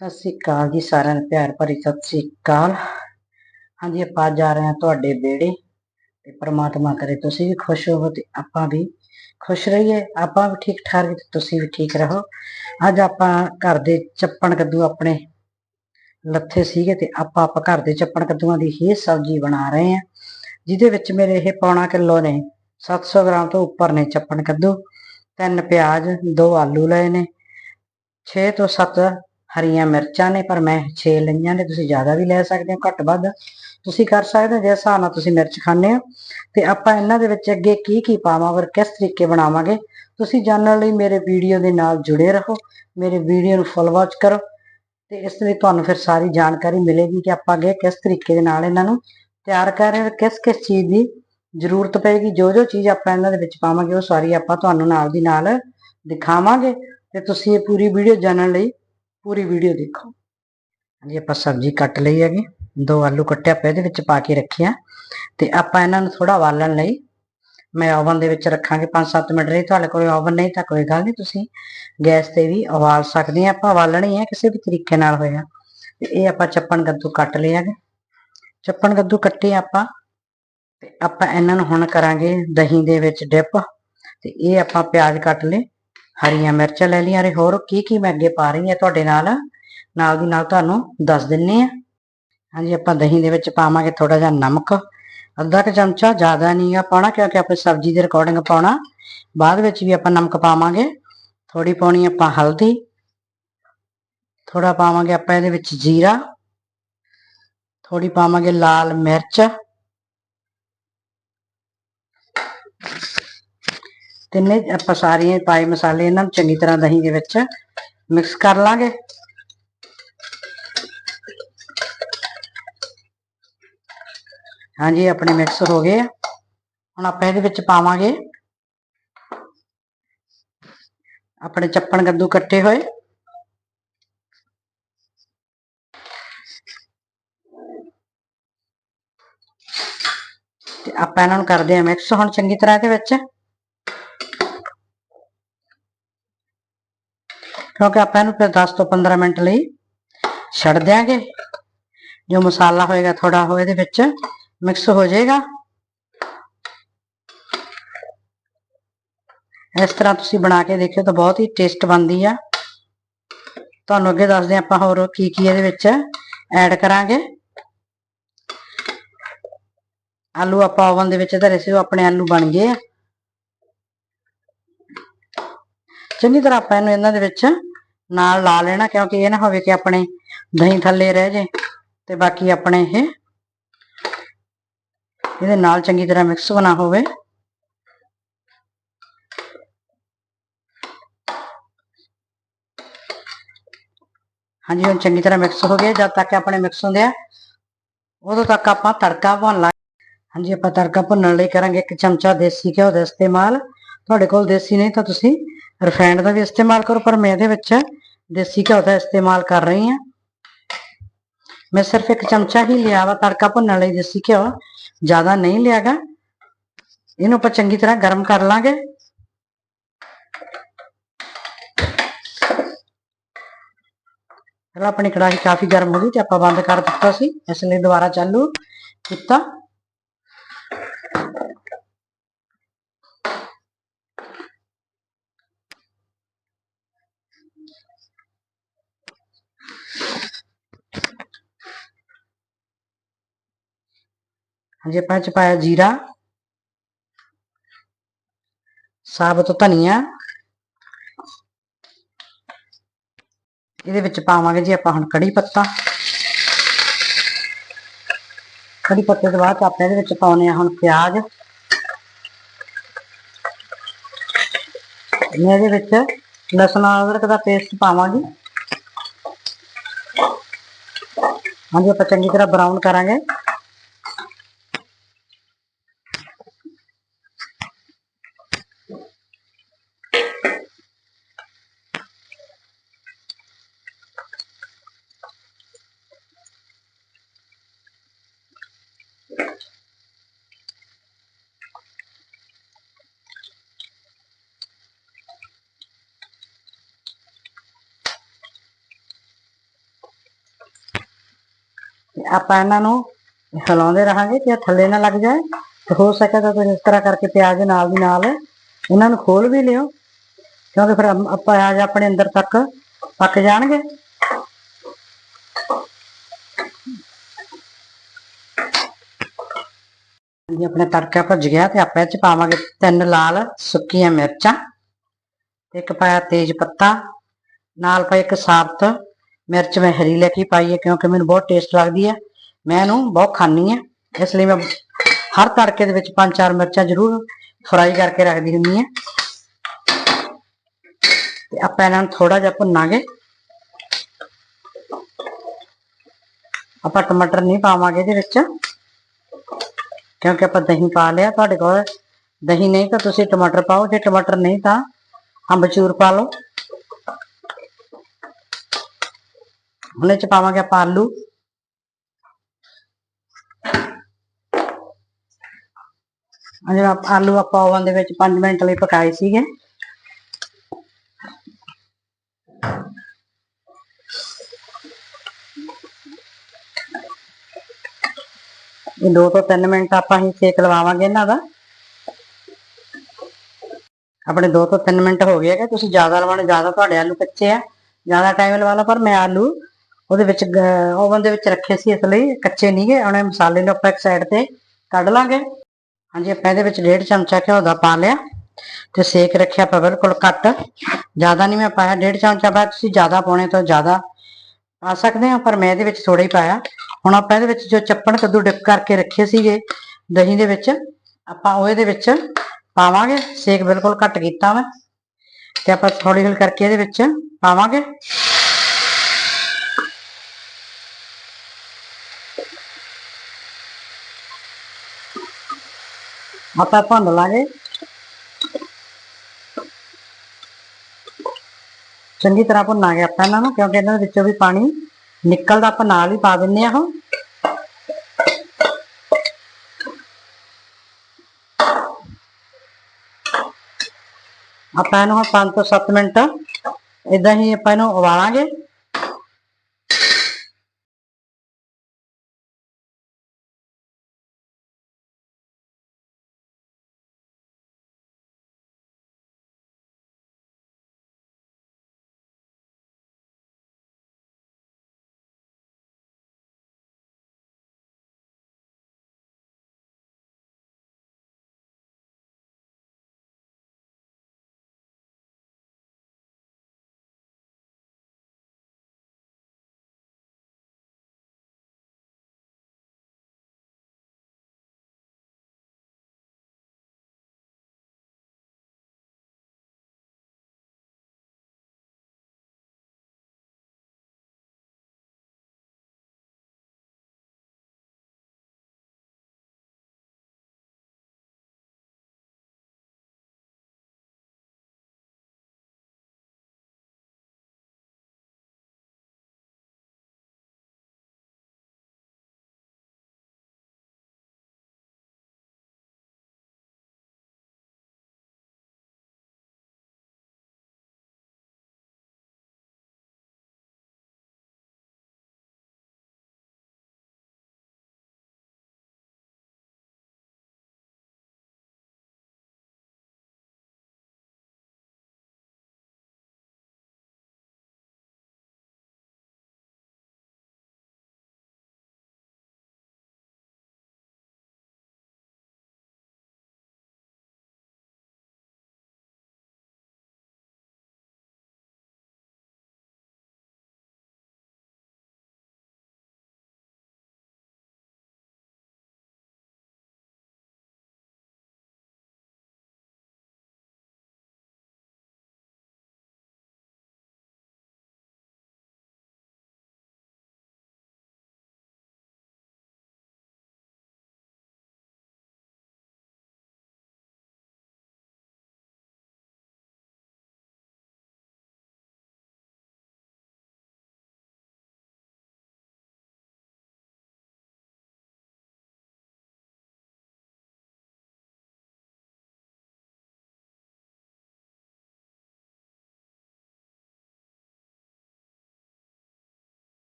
ਸਤਿ ਸ੍ਰੀ ਅਕਾਲ ਜੀ ਸਾਰਿਆਂ ਨੂੰ, ਪਿਆਰ ਭਰੀ ਸਤਿ ਸ੍ਰੀ ਅਕਾਲ। ਹਾਂਜੀ, ਆਪਾਂ ਜਾ ਰਹੇ ਹਾਂ ਤੁਹਾਡੇ ਬੇੜੇ ਤੇ ਪ੍ਰਮਾਤਮਾ ਕਰੇ ਤੁਸੀਂ ਵੀ ਖੁਸ਼ ਹੋਵੋ ਤੇ ਆਪਾਂ ਵੀ ਖੁਸ਼ ਰਹੀਏ। ਆਪਾਂ ਵੀ ਠੀਕ ਠਾਕ ਤੇ ਤੁਸੀਂ ਵੀ ਠੀਕ ਰਹੋ। ਅੱਜ ਆਪਾਂ ਘਰ ਦੇ ਚੱਪਣ ਕੱਦੂ ਆਪਣੇ ਲੱਥੇ ਸੀਗੇ ਤੇ ਆਪਾਂ ਆਪਾਂ ਘਰ ਦੇ ਚੱਪਣ ਕੱਦੂਆਂ ਦੀ ਹੀ ਸਬਜ਼ੀ ਬਣਾ ਰਹੇ ਹਾਂ, ਜਿਹਦੇ ਵਿੱਚ ਮੇਰੇ ਇਹ ਪੌਣਾ ਕਿਲੋ ਨੇ 700 ਗ੍ਰਾਮ ਤੋਂ ਉੱਪਰ ਨੇ ਚੱਪਣ ਕੱਦੂ, ਤਿੰਨ ਪਿਆਜ਼, ਦੋ ਆਲੂ ਲਏ ਨੇ 6 ਤੋਂ 7 ਹਰੀਆਂ ਮਿਰਚਾਂ ਨੇ, ਪਰ ਮੈਂ 6 ਲਈਆਂ ਨੇ, ਤੁਸੀਂ ਜ਼ਿਆਦਾ ਵੀ ਲੈ ਸਕਦੇ ਹੋ, ਘੱਟ ਵੱਧ ਤੁਸੀਂ ਕਰ ਸਕਦੇ ਹੋ, ਜਿਸ ਹਿਸਾਬ ਨਾਲ ਤੁਸੀਂ ਮਿਰਚ ਖਾਂਦੇ ਹੋ। ਤੇ ਆਪਾਂ ਇਹਨਾਂ ਦੇ ਵਿੱਚ ਅੱਗੇ ਕੀ ਕੀ ਪਾਵਾਂਗੇ ਕਿਸ ਤਰੀਕੇ ਬਣਾਵਾਂਗੇ, ਤੁਸੀਂ ਜਾਣਨ ਲਈ ਮੇਰੇ ਵੀਡੀਓ ਦੇ ਨਾਲ ਜੁੜੇ ਰਹੋ, ਮੇਰੇ ਵੀਡੀਓ ਨੂੰ ਫੁੱਲ ਵਾਚ ਕਰੋ ਤੇ ਇਸ ਲਈ ਤੁਹਾਨੂੰ ਫਿਰ ਸਾਰੀ ਜਾਣਕਾਰੀ ਮਿਲੇਗੀ ਕਿ ਆਪਾਂ ਅੱਗੇ ਕਿਸ ਤਰੀਕੇ ਦੇ ਨਾਲ ਇਹਨਾਂ ਨੂੰ ਤਿਆਰ ਕਰ ਰਹੇ ਹਾਂ, ਕਿਸ ਕਿਸ ਚੀਜ਼ ਦੀ ਜ਼ਰੂਰਤ ਪਏਗੀ, ਜੋ ਜੋ ਚੀਜ਼ ਆਪਾਂ ਇਹਨਾਂ ਦੇ ਵਿੱਚ ਪਾਵਾਂਗੇ, ਉਹ ਸਾਰੀ ਆਪਾਂ ਤੁਹਾਨੂੰ ਨਾਲ ਦੀ ਨਾਲ ਦਿਖਾਵਾਂਗੇ। ਤੇ ਤੁਸੀਂ ਇਹ ਪੂਰੀ ਵੀਡੀਓ ਜਾਣਨ ਲਈ ਪੂਰੀ ਵੀਡੀਓ ਦੇਖੋ। ਹਾਂਜੀ, ਆਪਾਂ ਸਬਜ਼ੀ ਕੱਟ ਲਈ ਹੈਗੀ। ਦੋ ਆਲੂ ਕੱਟਿਆ ਪਿਆ ਇਹਦੇ ਵਿੱਚ ਪਾ ਕੇ ਰੱਖਿਆ ਤੇ ਆਪਾਂ ਇਹਨਾਂ ਨੂੰ ਥੋੜਾ ਵਾਲਣ ਲਈ ਮੈਂ ਓਵਨ ਦੇ ਵਿੱਚ ਰੱਖਾਂਗੇ। 5-7 ਮਿੰਟ ਲਈ ਤੁਹਾਡੇ ਕੋਲ ਓਵਨ ਨਹੀਂ ਤਾਂ ਕੋਈ ਗੱਲ ਨਹੀਂ, ਤੁਸੀਂ ਗੈਸ ਤੇ ਵੀ ਉਬਾਲ ਸਕਦੇ ਆ। ਆਪਾਂ ਵਾਲਣੀ ਹੈ ਕਿਸੇ ਵੀ ਤਰੀਕੇ ਨਾਲ ਹੋਇਆ ਤੇ ਇਹ ਆਪਾਂ ਚੱਪਣ ਕੱਦੂ ਕੱਟ ਲਿਆ ਹੈਗਾ। ਚੱਪਣ ਕੱਦੂ ਕੱਟੇ ਆਪਾਂ। ਤੇ ਆਪਾਂ ਇਹਨਾਂ ਨੂੰ ਹੁਣ ਕਰਾਂਗੇ ਦਹੀਂ ਦੇ ਵਿੱਚ ਡਿਪ ਤੇ ਇਹ ਆਪਾਂ ਪਿਆਜ਼ ਕੱਟ ਲਏ। ਹਰੀਆਂ ਮਿਰਚਾਂ ਲੈ ਲਈਆਂ ਤੇ ਹੋਰ ਕੀ ਕੀ ਮੈਂ ਅੱਗੇ ਪਾ ਰਹੀ ਹਾਂ ਤੁਹਾਡੇ ਨਾਲ। ਨਾਲ ਦੀ ਨਾਲ ਤੁਹਾਨੂੰ ਦੱਸ ਦਿੰਨੇ ਆ। ਹਾਂਜੀ, ਆਪਾਂ ਦਹੀਂ ਦੇ ਵਿੱਚ ਪਾਵਾਂਗੇ ਥੋੜਾ ਜਿਹਾ ਨਮਕ। ਅੱਧਾ ਕੁ ਚਮਚਾ ਜ਼ਿਆਦਾ ਨਹੀਂ ਆ ਪਾਉਣਾ, ਕਿਉਂਕਿ ਆਪਾਂ ਸਬਜ਼ੀ ਦੇ ਅਕੋਰਡਿੰਗ ਪਾਉਣਾ। ਬਾਅਦ ਵਿੱਚ ਵੀ ਆਪਾਂ ਨਮਕ ਪਾਵਾਂਗੇ। ਥੋੜੀ ਪਾਉਣੀ ਆਪਾਂ ਹਲਦੀ। ਥੋੜਾ ਪਾਵਾਂਗੇ ਆਪਾਂ ਇਹਦੇ ਵਿੱਚ ਜੀਰਾ। ਥੋੜੀ ਪਾਵਾਂਗੇ ਲਾਲ ਮਿਰਚ। ਤਿੰਨੇ ਆਪਾਂ ਸਾਰੀਆਂ ਪਾਏ ਮਸਾਲੇ ਇਹਨਾਂ ਨੂੰ ਚੰਗੀ ਤਰ੍ਹਾਂ ਦਹੀਂ ਦੇ ਵਿੱਚ ਮਿਕਸ ਕਰ ਲਾਂਗੇ। ਹਾਂਜੀ, ਆਪਣੇ ਮਿਕਸ ਹੋ ਗਏ ਆ। ਹੁਣ ਆਪਾਂ ਇਹਦੇ ਵਿੱਚ ਪਾਵਾਂਗੇ ਆਪਣੇ ਚੱਪਣ ਕੱਦੂ ਕੱਟੇ ਹੋਏ। ਤੇ ਆਪਾਂ ਇਹਨਾਂ ਨੂੰ ਕਰਦੇ ਆ ਮਿਕਸ ਹੁਣ ਚੰਗੀ ਤਰ੍ਹਾਂ ਇਹਦੇ ਵਿੱਚ। ਕਿਉਂਕਿ ਆਪਾਂ ਇਹਨੂੰ ਫਿਰ 10 ਤੋਂ 15 ਮਿੰਟ ਲਈ ਛੱਡ ਦਿਆਂਗੇ। ਜੋ ਮਸਾਲਾ ਹੋਏਗਾ ਥੋੜਾ ਹੋ ਇਹਦੇ ਵਿੱਚ ਮਿਕਸ ਹੋ ਜਾਏਗਾ। ਇਸ ਤਰ੍ਹਾਂ ਤੁਸੀਂ ਬਣਾ ਕੇ ਦੇਖਿਓ ਤਾਂ ਬਹੁਤ ਹੀ ਟੇਸਟ ਬਣਦੀ ਆ। ਤੁਹਾਨੂੰ ਅੱਗੇ ਦੱਸਦੇ ਹਾਂ ਆਪਾਂ ਹੋਰ ਕੀ ਕੀ ਇਹਦੇ ਵਿੱਚ ਐਡ ਕਰਾਂਗੇ। ਆਲੂ ਆਪਾਂ ਓਵਨ ਦੇ ਵਿੱਚ ਧਰੇ ਸੀ, ਉਹ ਆਪਣੇ ਆਲੂ ਬਣ ਗਏ ਆ। ਚੰਗੀ ਤਰ੍ਹਾਂ ਆਪਾਂ ਇਹਨੂੰ ਇਹਨਾਂ ਦੇ ਵਿੱਚ ਨਾਲ ਲਾ ਲੈਣਾ, ਕਿਉਂਕਿ ਇਹ ਨਾ ਹੋਵੇ ਕਿ ਆਪਣੇ ਦਹੀਂ ਥੱਲੇ ਰਹਿ ਜੇ ਤੇ ਬਾਕੀ ਆਪਣੇ ਇਹ ਇਹਦੇ ਨਾਲ ਚੰਗੀ ਤਰ੍ਹਾਂ ਮਿਕਸ ਬਣਾ ਹੋਵੇ। ਹਾਂਜੀ, ਹੁਣ ਚੰਗੀ ਤਰ੍ਹਾਂ ਮਿਕਸ ਹੋ ਗਿਆ, ਜਦ ਤੱਕ ਆਪਣੇ ਮਿਕਸ ਹੁੰਦੇ ਆ, ਉਦੋਂ ਤੱਕ ਆਪਾਂ ਤੜਕਾ ਭੁੰਨ ਲਾ ਹਾਂਜੀ, ਆਪਾਂ ਤੜਕਾ ਭੁੰਨਣ ਲਈ ਕਰਾਂਗੇ ਇੱਕ ਚਮਚਾ ਦੇਸੀ ਘਿਓ ਦਾ ਇਸਤੇਮਾਲ। ਤੁਹਾਡੇ ਕੋਲ ਦੇਸੀ ਨਹੀਂ ਤਾਂ ਤੁਸੀਂ ਰਿਫਾਈਨਡ ਦਾ ਵੀ ਇਸਤੇਮਾਲ ਕਰੋ, ਪਰ ਮੈਂ ਇਹਦੇ ਵਿੱਚ ਦੇਸੀ ਘਿਓ ਦਾ ਇਸਤੇਮਾਲ ਕਰ ਰਹੀ ਹਾਂ। ਮੈਂ ਸਿਰਫ ਇੱਕ ਚਮਚਾ ਹੀ ਲਿਆ ਵਾ, ਤੜਕਾ ਭੁੰਨਣ ਲਈ ਦੇਸੀ ਘਿਓ। ਜ਼ਿਆਦਾ ਨਹੀਂ ਲਿਆਗਾ। ਇਹਨੂੰ ਆਪਾਂ ਚੰਗੀ ਤਰ੍ਹਾਂ ਗਰਮ ਕਰ ਲਾਂਗੇ। ਪਹਿਲਾਂ ਆਪਣੀ ਕੜਾਹੀ ਕਾਫੀ ਗਰਮ ਹੋ ਗਈ ਤੇ ਆਪਾਂ ਬੰਦ ਕਰ ਦਿੱਤਾ ਸੀ। ਇਸ ਲਈ ਦੁਬਾਰਾ ਚਾਲੂ ਕੀਤਾ। ਹਾਂਜੀ, ਆਪਾਂ ਚ ਪਾਇਆ ਜੀਰਾ ਸਾਬਤ ਧਨੀਆ। ਇਹਦੇ ਵਿੱਚ ਪਾਵਾਂਗੇ ਜੀ ਆਪਾਂ ਹੁਣ ਕੜੀ ਪੱਤਾ। ਕੜੀ ਪੱਤੇ ਤੋਂ ਬਾਅਦ ਆਪਾਂ ਇਹਦੇ ਵਿੱਚ ਪਾਉਨੇ ਆ ਹੁਣ ਪਿਆਜ਼। ਮੈਂ ਇਹਦੇ ਵਿੱਚ ਲਸਣ ਅਦਰਕ ਦਾ ਪੇਸਟ ਪਾਵਾਂਗੀ। ਹਾਂਜੀ, ਆਪਾਂ ਚੰਗੀ ਤਰ੍ਹਾਂ ਬਰਾਊਨ ਕਰਾਂਗੇ। ਆਪਾਂ ਇਹਨਾਂ ਨੂੰ ਹਿਲਾਉਂਦੇ ਰਹਾਂਗੇ ਕਿ ਥੱਲੇ ਨਾ ਲੱਗ ਜਾਏ ਤੇ ਹੋ ਸਕੇ ਤਾਂ ਤੁਸੀਂ ਇਸ ਤਰ੍ਹਾਂ ਕਰਕੇ ਪਿਆਜ਼ ਨਾਲ ਦੀ ਨਾਲ ਇਹਨਾਂ ਨੂੰ ਖੋਲ ਵੀ ਲਿਓ, ਕਿਉਂਕਿ ਫਿਰ ਪਿਆਜ਼ ਆਪਣੇ ਅੰਦਰ ਤੱਕ ਪੱਕ ਜਾਣਗੇ। ਜੀ ਆਪਣੇ ਤੜਕਾ ਭੱਜ ਗਿਆ ਤੇ ਆਪਾਂ ਇਹ ਚ ਪਾਵਾਂਗੇ ਤਿੰਨ ਲਾਲ ਸੁੱਕੀਆਂ ਮਿਰਚਾਂ ਤੇ ਇੱਕ ਪਾਇਆ ਤੇਜ ਪੱਤਾ, ਨਾਲ ਪਾਇਆ ਇੱਕ ਸਾਬਤ ਮਿਰਚ ਮੈਂ ਹਰੀ ਲੈ ਕੇ ਪਾਈ ਹੈ ਕਿਉਂਕਿ ਮੈਨੂੰ ਬਹੁਤ ਟੇਸਟ ਲੱਗਦੀ ਹੈ। ਮੈਂ ਇਹਨੂੰ ਬਹੁਤ ਖਾਣੀ ਹੈ। ਇਸ ਲਈ ਮੈਂ ਹਰ ਤੜਕੇ ਦੇ ਵਿੱਚ ਪੰਜ ਚਾਰ ਮਿਰਚਾਂ ਜ਼ਰੂਰ ਫਰਾਈ ਕਰਕੇ ਰੱਖਦੀ ਹੁੰਦੀ ਹਾਂ। ਤੇ ਆਪਾਂ ਇਹਨਾਂ ਨੂੰ ਥੋੜਾ ਜਿਹਾ ਭੁੰਨਾਂਗੇ। ਆਪਾਂ ਟਮਾਟਰ ਨਹੀਂ ਪਾਵਾਂਗੇ ਇਹਦੇ ਵਿੱਚ। ਕਿਉਂਕਿ ਆਪਾਂ ਦਹੀਂ ਪਾ ਲਿਆ ਤੁਹਾਡੇ ਕੋਲ। ਦਹੀਂ ਨਹੀਂ ਤਾਂ ਤੁਸੀਂ ਟਮਾਟਰ ਪਾਓ। ਜੇ ਟਮਾਟਰ ਨਹੀਂ ਤਾਂ ਅੰਬਚੂਰ ਪਾ ਲਓ। ਹੁਣ ਇਹ ਚ ਪਾਵਾਂਗੇ ਆਪਾਂ ਆਲੂ। ਅਜੇ ਆਲੂ ਆਪਾਂ ਓਵਨ ਦੇ ਵਿੱਚ 5 ਮਿੰਟ ਲਈ ਪਕਾਏ ਸੀਗੇ। ਇਹ 2 ਤੋਂ 3 ਮਿੰਟ ਆਪਾਂ ਹੀ ਸੇਕ ਲਵਾਵਾਂਗੇ ਇਹਨਾਂ ਦਾ। ਆਪਣੇ 2 ਤੋਂ 3 ਮਿੰਟ ਹੋ ਗਏ ਹੈਗੇ, ਤੁਸੀਂ ਜ਼ਿਆਦਾ ਲਵਾਣੇ ਜ਼ਿਆਦਾ ਤੁਹਾਡੇ ਆਲੂ ਕੱਚੇ ਆ। ਜ਼ਿਆਦਾ ਟਾਈਮ ਲਵਾ ਲਓ, ਪਰ ਮੈਂ ਆਲੂ ਉਹਦੇ ਵਿੱਚ ਓਵਨ ਦੇ ਵਿੱਚ ਰੱਖੇ ਸੀ ਇਸ ਲਈ, ਕੱਚੇ ਨਹੀਂ ਗਏ, ਉਹਨੇ ਮਸਾਲੇ ਨੂੰ ਆਪਾਂ ਇੱਕ ਸਾਈਡ ਤੇ ਕੱਢ ਲਾਂਗੇ। ਹਾਂਜੀ, ਆਪਾਂ ਇਹਦੇ ਵਿੱਚ ਡੇਢ ਚਮਚਾ ਘਿਓ ਦਾ ਪਾ ਲਿਆ ਤੇ ਸੇਕ ਰੱਖਿਆ ਆਪਾਂ ਬਿਲਕੁਲ ਘੱਟ। ਜ਼ਿਆਦਾ ਨਹੀਂ ਮੈਂ ਪਾਇਆ, ਡੇਢ ਚਮਚਾ ਬਾਅਦ ਤੁਸੀਂ ਜ਼ਿਆਦਾ ਪਾਉਣੇ ਤਾਂ ਜ਼ਿਆਦਾ ਪਾ ਸਕਦੇ ਹੋ, ਪਰ ਮੈਂ ਇਹਦੇ ਵਿੱਚ ਥੋੜਾ ਹੀ ਪਾਇਆ। ਹੁਣ ਆਪਾਂ ਇਹਦੇ ਵਿੱਚ ਜੋ ਚੱਪਣ ਕੱਦੂ ਡਿਪ ਕਰਕੇ ਰੱਖੇ ਸੀਗੇ ਦਹੀਂ ਦੇ ਵਿੱਚ, ਆਪਾਂ ਉਹ ਇਹਦੇ ਵਿੱਚ ਪਾਵਾਂਗੇ। ਸੇਕ ਬਿਲਕੁਲ ਘੱਟ ਕੀਤਾ ਮੈਂ। ਤੇ ਆਪਾਂ ਥੋੜੀ ਹਲ ਕਰਕੇ ਇਹਦੇ ਵਿੱਚ ਪਾਵਾਂਗੇ। ਆਪਾਂ ਭੁੰਨ ਲਾਂਗੇ ਚੰਗੀ ਤਰ੍ਹਾਂ ਭੁੰਨਾਂਗੇ ਆਪਾਂ ਇਹਨਾਂ ਨੂੰ, ਕਿਉਂਕਿ ਇਹਨਾਂ ਦੇ ਵਿੱਚੋਂ ਵੀ ਪਾਣੀ ਨਿਕਲਦਾ, ਆਪਾਂ ਨਾਲ ਹੀ ਪਾ ਦਿੰਨੇ ਆ ਉਹ ਆਪਾਂ ਇਹਨੂੰ 5 ਤੋਂ 7 ਮਿੰਟ ਇਦਾਂ ਹੀ ਆਪਾਂ ਇਹਨੂੰ ਉਬਾਲਾਂਗੇ।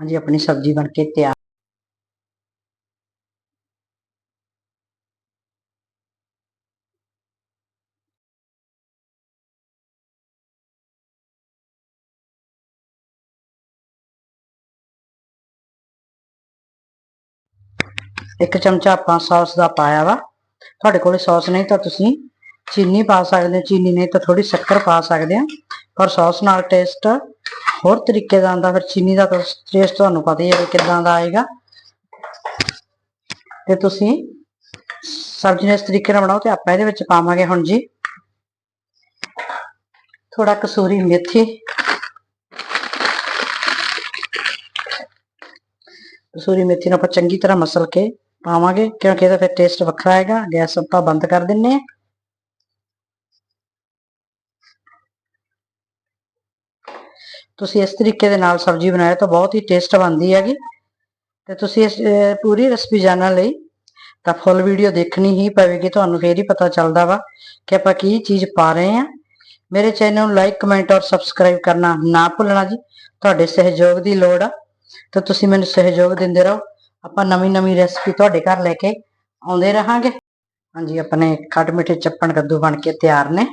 ਹਾਂਜੀ ਆਪਣੀ ਸਬਜ਼ੀ ਬਣ ਕੇ ਤਿਆਰ ਇੱਕ ਚਮਚਾ ਆਪਾਂ ਸੌਸ ਦਾ ਪਾਇਆ ਵਾ ਤੁਹਾਡੇ ਕੋਲੇ ਸੌਸ ਨਹੀਂ ਤਾਂ ਤੁਸੀਂ ਚੀਨੀ ਪਾ ਸਕਦੇ ਹੋ ਚੀਨੀ ਨਹੀਂ ਤਾਂ ਥੋੜੀ ਸ਼ੱਕਰ ਪਾ ਸਕਦੇ ਆ ਪਰ ਸੌਸ ਨਾਲ ਟੇਸਟ ਹੋਰ ਤਰੀਕੇ ਦਾ ਆਉਂਦਾ, ਫਿਰ ਚੀਨੀ ਦਾ ਟੇਸਟ ਤੁਹਾਨੂੰ ਪਤਾ ਹੀ ਹੈ ਵੀ ਕਿੱਦਾਂ ਦਾ ਆਏਗਾ। ਤੇ ਤੁਸੀਂ ਸਬਜ਼ੀ ਨੂੰ ਇਸ ਤਰੀਕੇ ਨਾਲ ਬਣਾਓ ਤੇ ਆਪਾਂ ਇਹਦੇ ਵਿੱਚ ਪਾਵਾਂਗੇ ਹੁਣ ਜੀ ਥੋੜਾ ਕਸੂਰੀ ਮੇਥੀ। ਕਸੂਰੀ ਮੇਥੀ ਨੂੰ ਆਪਾਂ ਚੰਗੀ ਤਰ੍ਹਾਂ ਮਸਲ ਕੇ ਪਾਵਾਂਗੇ, ਕਿਉਂਕਿ ਇਹਦਾ ਫਿਰ ਟੇਸਟ ਵੱਖਰਾ ਆਏਗਾ। ਗੈਸ ਆਪਾਂ ਬੰਦ ਕਰ ਦਿੰਨੇ ਆ ਤੁਸੀਂ ਇਸ ਤਰੀਕੇ ਦੇ ਨਾਲ ਸਬਜ਼ੀ ਬਣਾਇਆ ਤਾਂ ਬਹੁਤ ਹੀ ਟੇਸਟ ਬਣਦੀ ਹੈਗੀ। ਤੇ ਤੁਸੀਂ ਇਸ ਪੂਰੀ ਰੈਸਪੀ ਜਾਣਨ ਲਈ ਤਾਂ ਫੁੱਲ ਵੀਡੀਓ ਦੇਖਣੀ ਹੀ ਪਵੇਗੀ, ਤੁਹਾਨੂੰ ਫੇਰ ਹੀ ਪਤਾ ਚੱਲਦਾ ਵਾ ਕਿ ਆਪਾਂ ਕੀ ਚੀਜ਼ ਪਾ ਰਹੇ ਆ ਮੇਰੇ ਚੈਨਲ ਨੂੰ ਲਾਈਕ ਕਮੈਂਟ ਔਰ ਸਬਸਕ੍ਰਾਈਬ ਕਰਨਾ ਨਾ ਭੁੱਲਣਾ ਜੀ, ਤੁਹਾਡੇ ਸਹਿਯੋਗ ਦੀ ਲੋੜ ਆ। ਤਾਂ ਤੁਸੀਂ ਮੈਨੂੰ ਸਹਿਯੋਗ ਦਿੰਦੇ ਰਹੋ, ਆਪਾਂ ਨਵੀਂ ਨਵੀਂ ਰੈਸਪੀ ਤੁਹਾਡੇ ਘਰ ਲੈ ਕੇ ਆਉਂਦੇ ਰਹਾਂਗੇ। ਹਾਂਜੀ, ਆਪਣੇ ਖੱਟ ਮਿੱਠੇ ਚੱਪਣ ਕੱਦੂ ਬਣ ਕੇ ਤਿਆਰ ਨੇ।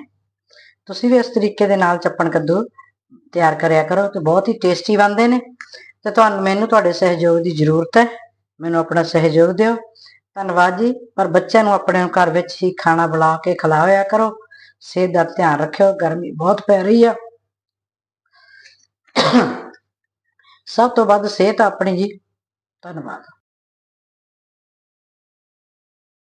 ਤੁਸੀਂ ਵੀ ਇਸ ਤਰੀਕੇ ਦੇ ਨਾਲ ਚੱਪਣ ਕੱਦੂ ਤਿਆਰ ਕਰਿਆ ਕਰੋ ਤੇ ਬਹੁਤ ਹੀ ਟੇਸਟੀ ਬਣਦੇ ਨੇ। ਤੇ ਤੁਹਾਨੂੰ, ਮੈਨੂੰ ਤੁਹਾਡੇ ਸਹਿਯੋਗ ਦੀ ਜ਼ਰੂਰਤ ਹੈ। ਮੈਨੂੰ ਆਪਣਾ ਸਹਿਯੋਗ ਦਿਓ। ਧੰਨਵਾਦ ਜੀ। ਪਰ ਬੱਚਿਆਂ ਨੂੰ ਆਪਣੇ ਘਰ ਵਿੱਚ ਹੀ ਖਾਣਾ ਬਣਾ ਕੇ ਖਿਲਾਇਆ ਕਰੋ। ਸਿਹਤ ਦਾ ਧਿਆਨ ਰੱਖਿਓ। ਗਰਮੀ ਬਹੁਤ ਪੈ ਰਹੀ ਆ। ਸਭ ਤੋਂ ਵੱਧ ਸਿਹਤ ਆਪਣੀ ਜੀ। ਧੰਨਵਾਦ।